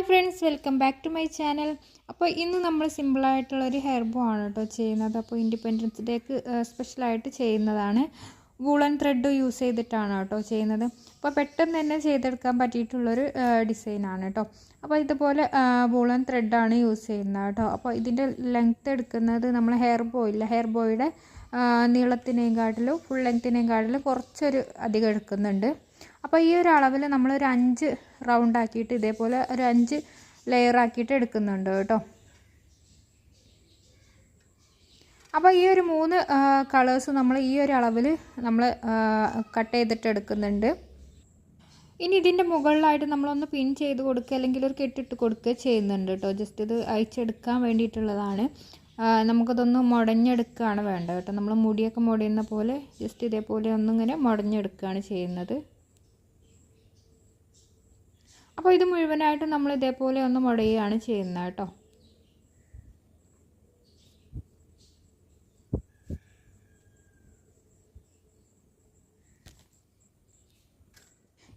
Hi friends welcome back to my channel. അപ്പോൾ ഇന്ന് നമ്മൾ സിമ്പിളായിട്ടുള്ളൊരു ഹെയർ ബോ ആണ് കേട്ടോ ചെയ്യുന്നത്. അപ്പോൾ ഇൻഡിപെൻഡൻസ് ഡേക്ക് സ്പെഷ്യലായിട്ട് ചെയ്യുന്നതാണ്. വൂളൻ ത്രെഡ് യൂസ് ചെയ്തിട്ടാണ് കേട്ടോ ചെയ്യുന്നത്. അപ്പോൾ പെട്ടെന്ന് തന്നെ ചെയ്തെടുക്കാൻ പറ്റിയിട്ടുള്ളൊരു ഡിസൈനാണ് കേട്ടോ. അപ്പോൾ ഇതുപോലെ വൂളൻ ത്രെഡാണ് യൂസ് ചെയ്യുന്നത് കേട്ടോ. അപ്പോൾ ഇതിന്റെ ലെങ്ത്ത് എടുക്കുന്നത് നമ്മൾ ഹെയർ ബോ ഇല്ല. ഹെയർ ബോയുടെ നീളത്തിനേയും കാട്ടിലും ഫുൾ ലെങ്ത്തിനേയും കാട്ടിലും കുറച്ചൊരു അധികം എടുക്കുന്നുണ്ട്. അപ്പോൾ ഈ ഒരു അളവിൽ ഒരു അഞ്ച് റൗണ്ട് ആക്കിയിട്ട് ഇതേപോലെ ഒരു അഞ്ച് ലെയർ ആക്കിയിട്ട് എടുക്കുന്നുണ്ട് കേട്ടോ. അപ്പോൾ ഈ ഒരു മൂന്ന് കളേഴ്സ് നമ്മൾ ഈ ഒരു അളവിൽ നമ്മൾ കട്ട് ചെയ്തിട്ട് എടുക്കുന്നുണ്ട്. ഇനി ഇതിന്റെ മുകളിലായിട്ട് നമ്മളൊന്ന് പിൻ ചെയ്ത് കൊടുക്കുക അല്ലെങ്കിൽ ഒരു കെട്ടിട്ട് കൊടുക്കുക ചെയ്യുന്നുണ്ട് കേട്ടോ. ജസ്റ്റ് ഇത് അയച്ചെടുക്കാൻ വേണ്ടിയിട്ടുള്ളതാണ്. നമുക്കതൊന്ന് മുടഞ്ഞെടുക്കുകയാണ് വേണ്ടത് കേട്ടോ. നമ്മൾ മുടിയൊക്കെ മുടയുന്ന പോലെ ജസ്റ്റ് ഇതേപോലെ ഒന്നിങ്ങനെ മുടഞ്ഞെടുക്കുകയാണ് ചെയ്യുന്നത്. അപ്പോൾ ഇത് മുഴുവനായിട്ട് നമ്മൾ ഇതേപോലെ ഒന്ന് മുടയുകയാണ് ചെയ്യുന്നത് കേട്ടോ.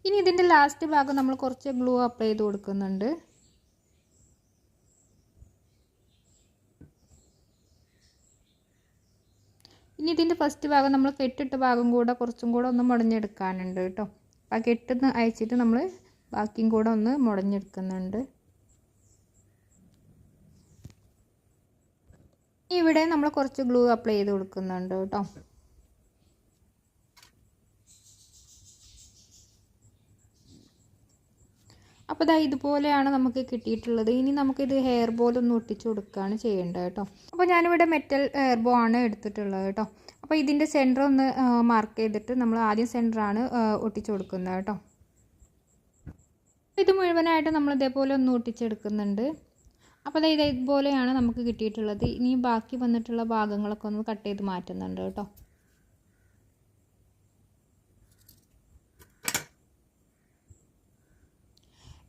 ഇനി ഇതിന്റെ ലാസ്റ്റ് ഭാഗം നമ്മൾ കുറച്ച് ഗ്ലൂ അപ്ലൈ ചെയ്ത് കൊടുക്കുന്നുണ്ട്. ഇനി ഇതിന്റെ ഫസ്റ്റ് ഭാഗം നമ്മൾ കെട്ടിട്ട ഭാഗം കൂടെ കുറച്ചും കൂടെ ഒന്ന് മുടഞ്ഞെടുക്കാനുണ്ട് കേട്ടോ. ആ കെട്ടുന്ന അയച്ചിട്ട് നമ്മൾ ബാക്കിയും കൂടെ ഒന്ന് മുടഞ്ഞെടുക്കുന്നുണ്ട്. ഇവിടെ നമ്മൾ കുറച്ച് ഗ്ലൂ അപ്ലൈ ചെയ്ത് കൊടുക്കുന്നുണ്ട് കേട്ടോ. അപ്പോൾ ഇതാ ഇതുപോലെയാണ് നമുക്ക് കിട്ടിയിട്ടുള്ളത്. ഇനി നമുക്കിത് ഹെയർ ബോൾ ഒന്ന് ഒട്ടിച്ചു കൊടുക്കുകയാണ് ചെയ്യേണ്ടത് കേട്ടോ. അപ്പോൾ ഞാനിവിടെ മെറ്റൽ ഹെയർ ബോ ആണ് എടുത്തിട്ടുള്ളത് കേട്ടോ. അപ്പോൾ ഇതിന്റെ സെന്റർ ഒന്ന് മാർക്ക് ചെയ്തിട്ട് നമ്മൾ ആദ്യം സെന്ററാണ് ഒട്ടിച്ചു കൊടുക്കുന്നത് കേട്ടോ. ഇത് മുഴുവനായിട്ട് നമ്മൾ ഇതേപോലെ ഒന്ന് ഒട്ടിച്ചെടുക്കുന്നുണ്ട്. അപ്പോൾ അതായത് ഇതുപോലെയാണ് നമുക്ക് കിട്ടിയിട്ടുള്ളത്. ഇനി ബാക്കി വന്നിട്ടുള്ള ഭാഗങ്ങളൊക്കെ ഒന്ന് കട്ട് ചെയ്ത് മാറ്റുന്നുണ്ട് കേട്ടോ.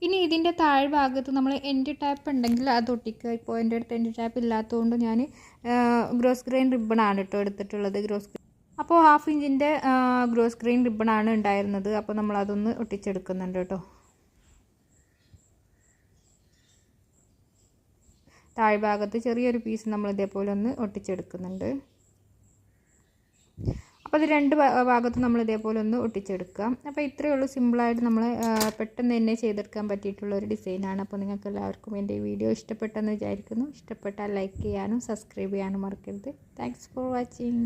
ഇനി ഇതിന്റെ താഴ്ഭാഗത്ത് നമ്മൾ എൻഡ് ടാപ്പ് ഉണ്ടെങ്കിൽ അത് ഒട്ടിക്കുക. ഇപ്പോൾ എന്റെ അടുത്ത് എൻഡ് ടാപ്പ് ഇല്ലാത്തതുകൊണ്ട് ഞാൻ ഗ്രോസ് ഗ്രെയിൻ റിബണാണ് കേട്ടോ എടുത്തിട്ടുള്ളത്. ഗ്രോസ് അപ്പോൾ ഹാഫ് ഇഞ്ചിന്റെ ഗ്രോസ് ഗ്രെയിൻ റിബണാണ് ഉണ്ടായിരുന്നത്. അപ്പോൾ നമ്മളതൊന്ന് ഒട്ടിച്ചെടുക്കുന്നുണ്ട് കേട്ടോ. താഴ്ഭാഗത്ത് ചെറിയൊരു പീസ് നമ്മൾ ഇതേപോലെ ഒന്ന് ഒട്ടിച്ചെടുക്കുന്നുണ്ട്. അപ്പോൾ ഇത് രണ്ട് ഭാഗത്ത് നമ്മൾ ഇതേപോലെ ഒന്ന് ഒട്ടിച്ചെടുക്കാം. അപ്പോൾ ഇത്രയേ ഉള്ളൂ. സിമ്പിളായിട്ട് നമ്മൾ പെട്ടെന്ന് തന്നെ ചെയ്തെടുക്കാൻ പറ്റിയിട്ടുള്ള ഒരു ഡിസൈനാണ് അപ്പോൾ നിങ്ങൾക്ക് എല്ലാവർക്കും എന്റെ വീഡിയോ ഇഷ്ടപ്പെട്ടെന്ന് വിചാരിക്കുന്നു. ഇഷ്ടപ്പെട്ടാൽ ലൈക്ക് ചെയ്യാനും സബ്സ്ക്രൈബ് ചെയ്യാനും മറക്കരുത്. Thanks for watching